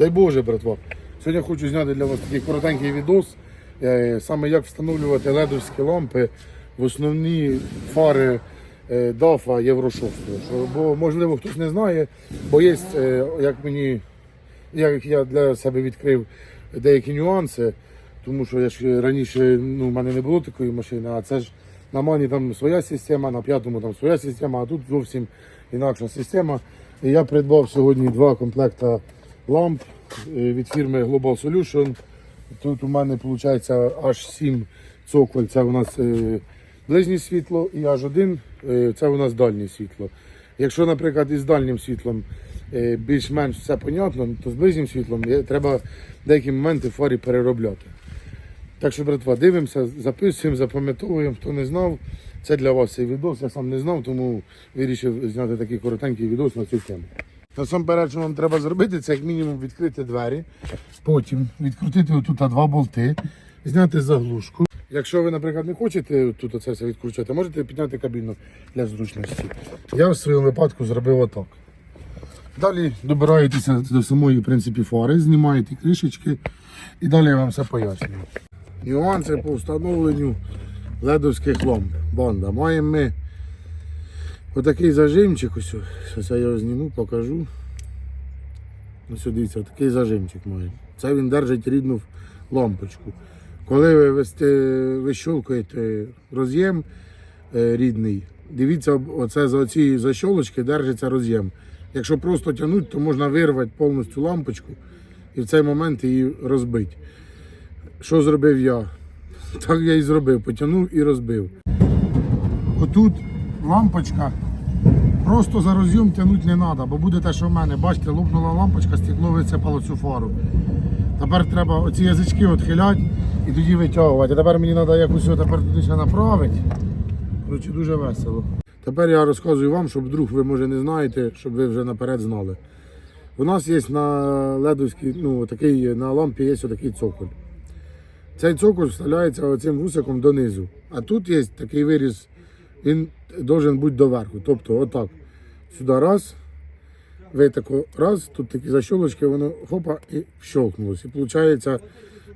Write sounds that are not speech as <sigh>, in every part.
Дай Боже, братва. Сьогодні хочу зняти для вас такий коротенький відос. е, Саме як встановлювати ледовські лампи в основні фари е, DAF Євро 6. Бо можливо хтось не знає, бо є, е, як мені, як я для себе відкрив деякі нюанси, тому що я ж раніше ну, в мене не було такої машини, а це ж на мані там своя система, на п'ятому там своя система, а тут зовсім інакша система. І я придбав сьогодні два комплекта ламп е, від фірми Global Solution. Тут у мене виходить аж 7 цоколь, це у нас е, ближнє світло, і аж один е, це у нас дальнє світло. Якщо, наприклад, із дальнім світлом більш-менш все понятно, то з ближнім світлом треба деякі моменти фарі переробляти. Так що, братва, дивимося, записуємо, запам'ятовуємо, хто не знав. Це для вас цей відос. Я сам не знав, тому вирішив зняти такий коротенький відос на цю тему. Насамперед, що вам треба зробити, це як мінімум відкрити двері, потім відкрутити отут два болти, зняти заглушку. Якщо ви, наприклад, не хочете тут оце все відкручувати, можете підняти кабіну для зручності. Я в своєму випадку зробив отак. Далі добираєтеся до самої в принципі, фари, знімаєте кришечки і далі я вам все пояснюю. Нюанси по встановленню ледовських ламп. Банда. Маємо ми отакий зажимчик. Ось, я його зніму, покажу. Ось дивіться, такий зажимчик маємо. Це він держить рідну лампочку. Коли ви вищолкуєте роз'єм е, рідний, дивіться, оце за ці защолочки держиться роз'єм. Якщо просто тягнути, то можна вирвати повністю лампочку і в цей момент її розбити. Що зробив я? <laughs> Так я і зробив, потягнув і розбив. Отут лампочка. Просто за роз'єм тягнути не треба, бо буде те, що в мене. Бачите, лопнула лампочка, стекло висипало цю фару. Тепер треба оці язички відхиляти і тоді витягувати. А тепер мені треба якось тепер туди ще направити. Коротше, дуже весело. Тепер я розказую вам, щоб вдруг ви може не знаєте, щоб ви вже наперед знали. У нас є на ледовській, ну такий на лампі є отакий цоколь. Цей цоколь вставляється оцим вусиком донизу. А тут є такий виріз, він должен бути доверху. Тобто, отак. Сюди раз, ви тако раз, тут такі защолочки, воно хопа і щолкнулося. І виходить,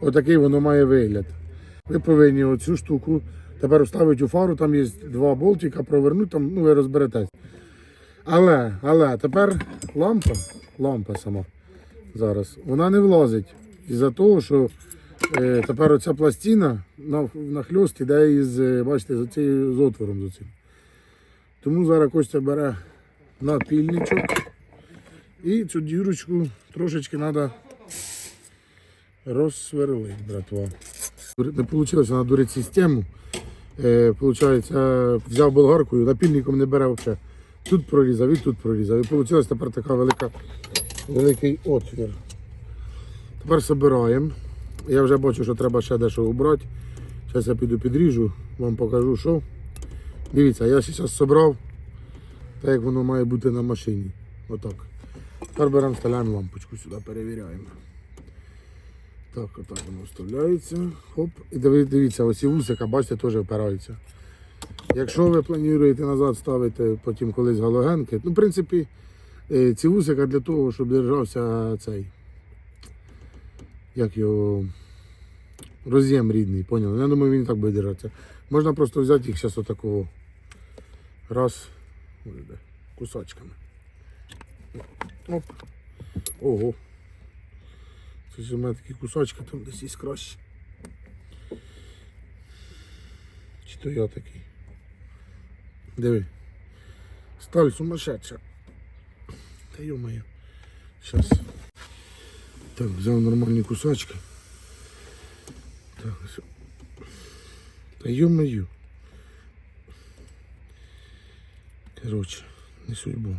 отакий воно має вигляд. Ви повинні оцю штуку тепер вставити у фару, там є два болтика, провернути, там, ну ви розберетесь. Але, але тепер лампа, лампа сама зараз, вона не влазить. Із-за того, що е, тепер оця пластина на, на хльост іде із, е, бачите, з, оцією- з отвором. з оцим. Тому зараз Костя бере напільничок і цю дірочку трошечки треба розсверлити, братва. Не вийшло надурити систему. Е, Получається, взяв болгаркою, напільником не бере взагалі. Тут прорізав і тут прорізав. І вийшла тепер така велика, великий отвір. Тепер збираємо. Я вже бачу, що треба ще дещо убрати. Зараз я піду підріжу, вам покажу, що. Дивіться, я зараз зібрав, так як воно має бути на машині. Отак. Тепер беремо, вставляємо лампочку сюди, перевіряємо. Так, отак воно вставляється. Хоп. І дивіться, оці вусика, бачите, теж впираються. Якщо ви плануєте назад ставити потім колись галогенки, ну, в принципі, е, ці вусика для того, щоб держався цей. Як його. Роз'єм рідний, поняли? Я думаю, він і так буде держатися. Можна просто взяти їх зараз отакого Раз. ой, де, Кусачками. Оп. Ого. Це ж у мене такі кусачки, там десь є краще. Чи то я такий? Диви. Сталь сумасшедша. Та ё-моё. Сейчас. Так, взяв нормальні кусачки. Так, все. Та ё-моё. Короче, не судьбу.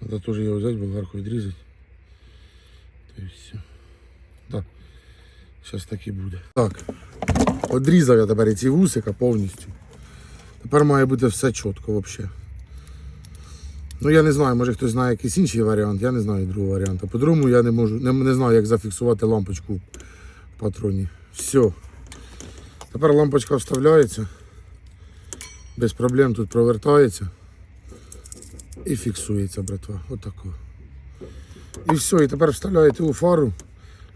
Надо тоже его взять, болгарку відрізати. Та і все. Так. Зараз так і буде. Так. Одрізав я тепер ці вусика повністю. Тепер має бути все чітко взагалі. Ну я не знаю, може хтось знає якийсь інший варіант, я не знаю другого варіанту. По-другому я не можу, не, не знаю, як зафіксувати лампочку в патроні. Все. Тепер лампочка вставляється. Без проблем тут провертається. І фіксується, братва. Отако. І все, і тепер вставляєте у фару.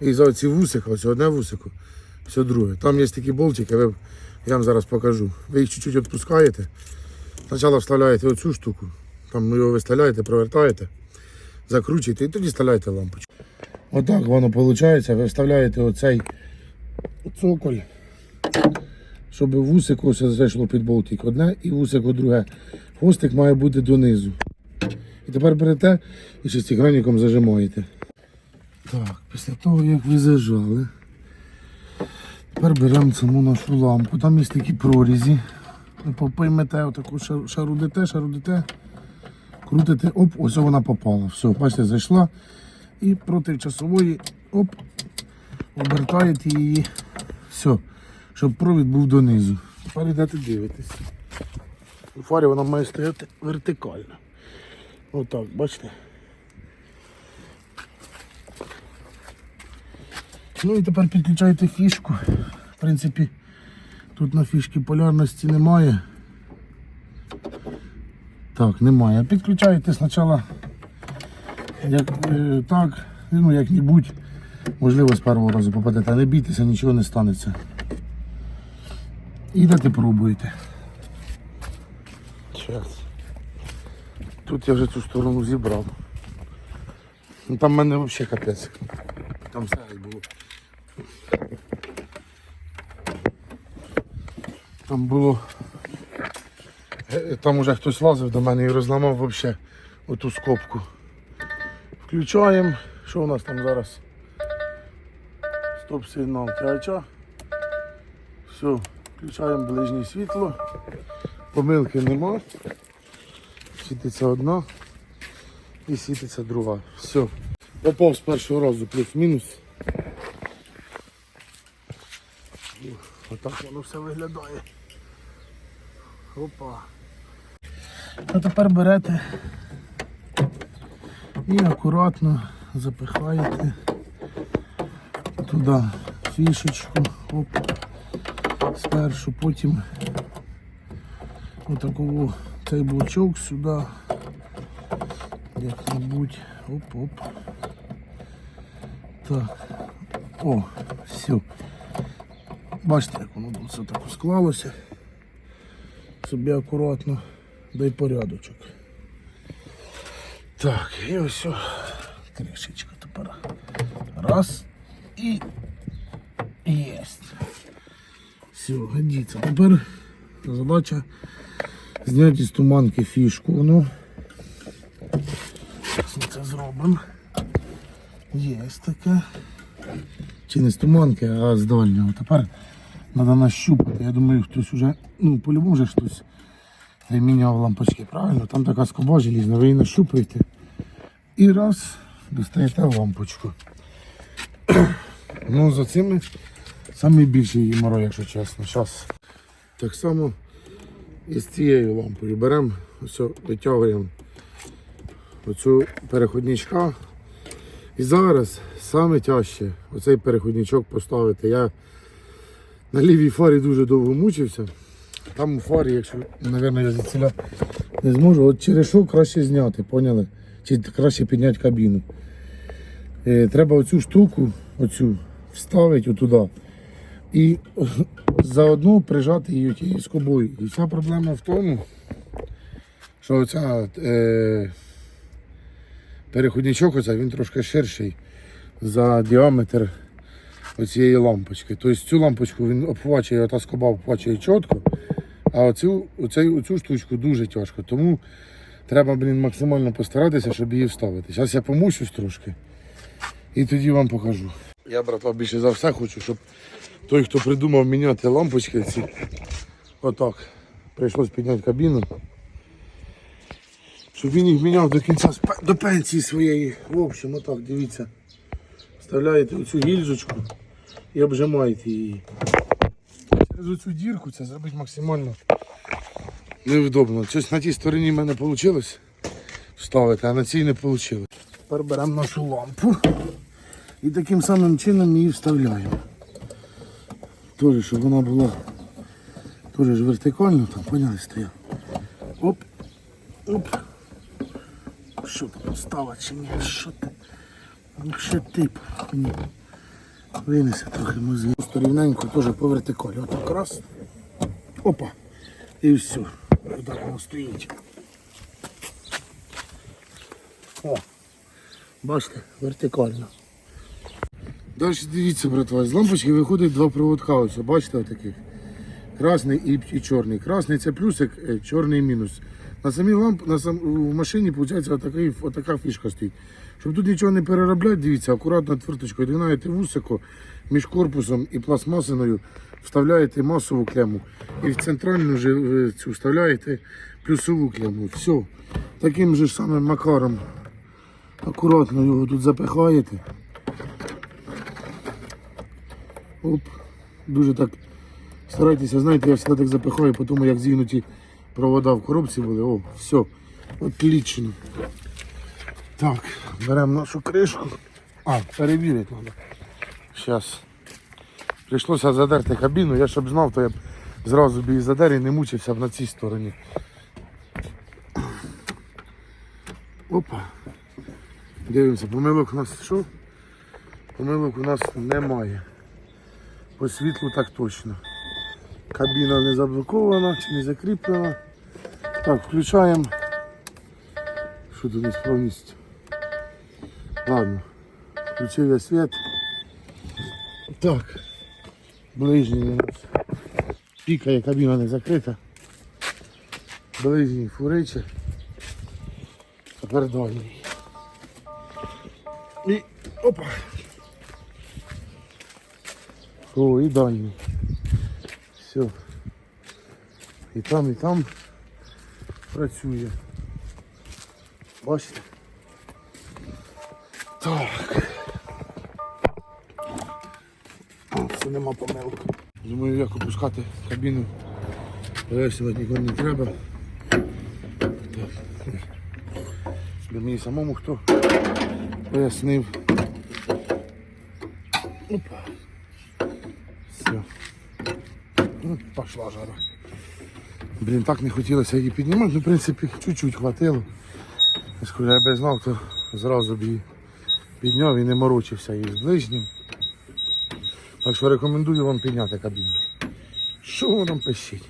І за оці вусика, ось одне вусико, все друге. Там є такі болтики, ви, я вам зараз покажу. Ви їх чуть-чуть відпускаєте. Спочатку вставляєте оцю штуку, там його виставляєте, провертаєте, закручуєте і тоді вставляєте лампочку. Отак воно виходить, ви вставляєте оцей цоколь, щоб вусик ось зайшло під болтик одне і вусик друге. Хвостик має бути донизу. І тепер берете і шестигранником зажимаєте. Так, після того, як ви зажали, тепер беремо саму нашу лампу. Там є такі прорізі. Ви поймете отаку шар- шарудите, шарудите, крутите, оп, ось вона попала. Все, бачите, зайшла. І проти часової, оп, обертаєте її. Все, щоб провід був донизу. Тепер йдете дивитись. У фарі вона має стояти вертикально. Отак, бачите? Ну і тепер підключайте фішку. В принципі, тут на фішки полярності немає. Так, немає. Підключаєте спочатку як, е, так, ну як-небудь. Можливо, з першого разу попадете. Не бійтеся, нічого не станеться. Ідете пробуєте. Зараз. Тут я вже цю сторону зібрав. Ну, там в мене взагалі капець. Там все було. Там було. е, Там уже хтось лазив до мене і розламав взагалі оту скобку. Включаємо. Що у нас там зараз? Стоп сигнал тягача. Все, включаємо ближнє світло. Помилки нема. Світиться одна і світиться друга. Все. Попав з першого разу плюс-мінус. Отак воно все виглядає. Опа. А тепер берете і акуратно запихаєте туди фішечку. Оп. Спершу, потім отаково цей блочок сюди. Як-небудь. Оп-оп. Так. О, все. Бачите, як воно тут все так склалося. Собі акуратно, дай порядочок. Так, і ось о, кришечка тепер. Раз і єсть. Все, годиться. Тепер задача зняти з туманки фішку. Ну, ми це зробимо. Є таке. Чи не з туманки, а з дальнього. Тепер треба нащупати. Я думаю, хтось уже, ну, по-любому вже хтось заміняв лампочки, правильно? Там така скоба желізна, ви її нащупуєте і раз достаєте лампочку. ну, за цими найбільший її якщо чесно. Зараз. Так само і з цією лампою беремо, ось витягуємо оцю переходничка. І зараз саме тяжче оцей переходничок поставити. Я на лівій фарі дуже довго мучився. Там у фарі, якщо, мабуть, я звідсіля не зможу, от черешок краще зняти, поняли? Чи краще підняти кабіну. Е, треба оцю штуку, оцю, вставити отуди. І заодно прижати її тією скобою. І вся проблема в тому, що оця е, переходничок оця, він трошки ширший за діаметр оцієї лампочки. Тобто цю лампочку він обхвачує, ота скоба обхвачує чітко, а оцю, оцю, оцю штучку дуже тяжко. Тому треба блін, максимально постаратися, щоб її вставити. Зараз я помучусь трошки і тоді вам покажу. Я, братва, більше за все хочу, щоб той, хто придумав міняти лампочки, ці, отак, прийшлось підняти кабіну. Щоб він їх міняв до кінця до пенсії своєї. В общем, отак, дивіться. Вставляєте оцю гільзочку і обжимаєте її. Через оцю дірку це зробити максимально невдобно. Щось на тій стороні в мене вийшло вставити, а на цій не вийшло. Тепер беремо нашу лампу і таким самим чином її вставляємо. Теж, щоб вона була теж вертикально, там поняли стояв. Оп, оп. що там поставити чи ні, що ти? Ну, Ще тип мені винесе трохи мозги. Просто рівненько теж по вертикалі. Отак раз. Опа. І все. Отак воно стоїть. О. Бачите, вертикально. Далі дивіться, братва, з лампочки виходить два проводка. Ось, бачите, отаких. Красний і, і чорний. Красний це плюсик, е, чорний мінус. На самій ламп, на сам, в машині виходить отакий, отака фішка стоїть. Щоб тут нічого не переробляти, дивіться, акуратно твердочкою догинаєте вусико між корпусом і пластмасиною, вставляєте масову клему і в центральну вже е, цю вставляєте плюсову клему. Все. Таким же самим макаром акуратно його тут запихаєте. Оп. Дуже так старайтеся, знаєте, я завжди так запихаю, тому як зігнуті провода в коробці були. О, все, отлично. Так, беремо нашу кришку. А, перевірити треба. Зараз. Прийшлося задерти кабіну, я щоб знав, то я б зразу б її задер і не мучився б на цій стороні. Опа. Дивимося, помилок у нас що? Помилок у нас немає. По світлу так точно. Кабіна не заблокована чи не закріплена. Так, включаємо. Що тут несправність? Ладно. Включив я світ. Так. Ближній у нас. Пікає, кабіна не закрита. Ближній фуриче. Тепер дальній. І опа. О, і дальній. Все. І там, і там працює. Бачите? Так. Це нема помилок. Думаю, як опускати кабіну. Весело нікого не треба. Бо мені самому хто пояснив. Опа. Все. Ну, пошла жара. Блін, так не хотілося її піднімати, ну, в принципі, чуть-чуть хватило. Я би знав, то зразу б її підняв і не морочився її з ближнім. Так що рекомендую вам підняти кабіну. Що воно пищить?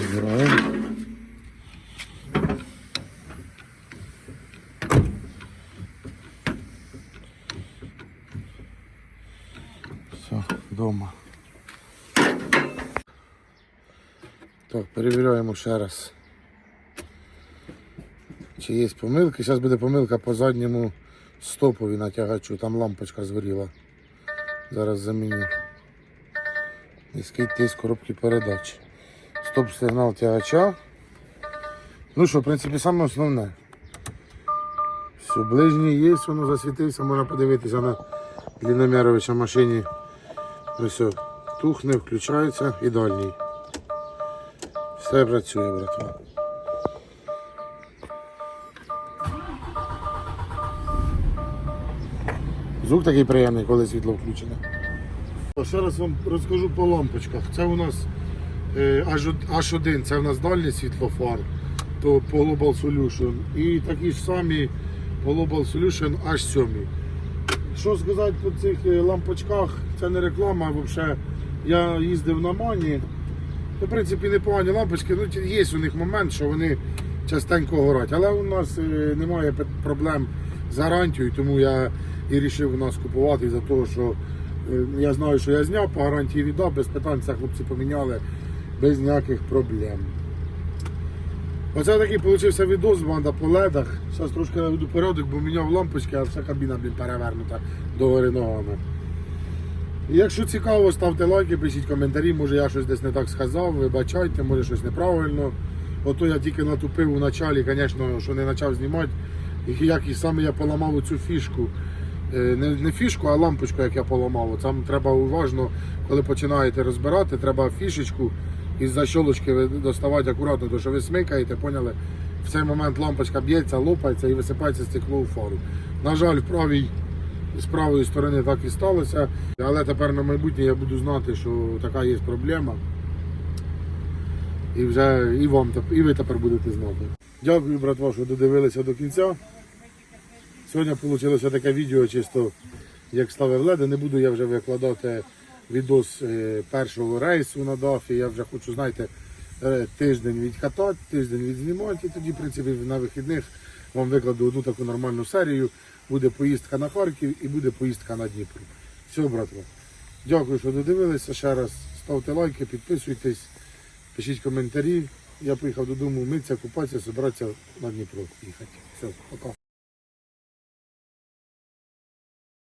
Забираємо. Все, вдома. Так, перевіряємо ще раз. Чи є помилки. Зараз буде помилка по задньому стопові натягачу, там лампочка згоріла. Зараз заміню. Низький тиск коробки передач. Стоп сигнал тягача. Ну що, в принципі, саме основне. Все, ближній є, воно засвітився, можна подивитися на Ліномяровича машині. Ну все, тухне, включається і дальній. Все працює, братва. Звук такий приємний, коли світло включене. Ще раз вам розкажу по лампочках. Це у нас е, H1, це у нас дальній світлофар, то по Global Solution. І такі ж самі по Global Solution H7. Що сказати по цих е, лампочках, це не реклама, взагалі. Я їздив на мані. Ну, В принципі, непогані лампочки, ну є у них момент, що вони частенько горять. Але у нас е, немає проблем з гарантією, тому я і вирішив у нас купувати за того, що е, я знаю, що я зняв, по гарантії віддав, без питань це хлопці поміняли без ніяких проблем. Оце такий вийшов відос, банда по ледах. Зараз трошки наведу порядок, бо міняв лампочки, а вся кабіна блін, перевернута догори ногами. Якщо цікаво, ставте лайки, пишіть коментарі, може я щось десь не так сказав, вибачайте, може щось неправильно. Ото я тільки натупив у началі, звісно, що не почав знімати. І як і саме я поламав цю фішку. Е, Не, не фішку, а лампочку, як я поламав. Там треба уважно, коли починаєте розбирати, треба фішечку із защолочки ви доставати акуратно, тому що ви смикаєте, поняли? В цей момент лампочка б'ється, лопається і висипається стекло у фару. На жаль, в правій з правої сторони так і сталося. Але тепер на майбутнє я буду знати, що така є проблема. І вже і вам і ви тепер будете знати. Дякую, братва, що додивилися до кінця. Сьогодні вийшло таке відео, чисто як ставив леди. Не буду я вже викладати відос е, першого рейсу на дафі. Я вже хочу, знаєте, е, тиждень відкатати, тиждень відзнімати, і тоді, в принципі, на вихідних вам викладу одну таку нормальну серію. Буде поїздка на Харків і буде поїздка на Дніпро. Все, братва. Дякую, що додивилися. Ще раз ставте лайки, підписуйтесь, пишіть коментарі. Я поїхав додому митися, купатися, збиратися на Дніпро їхати. Все, пока.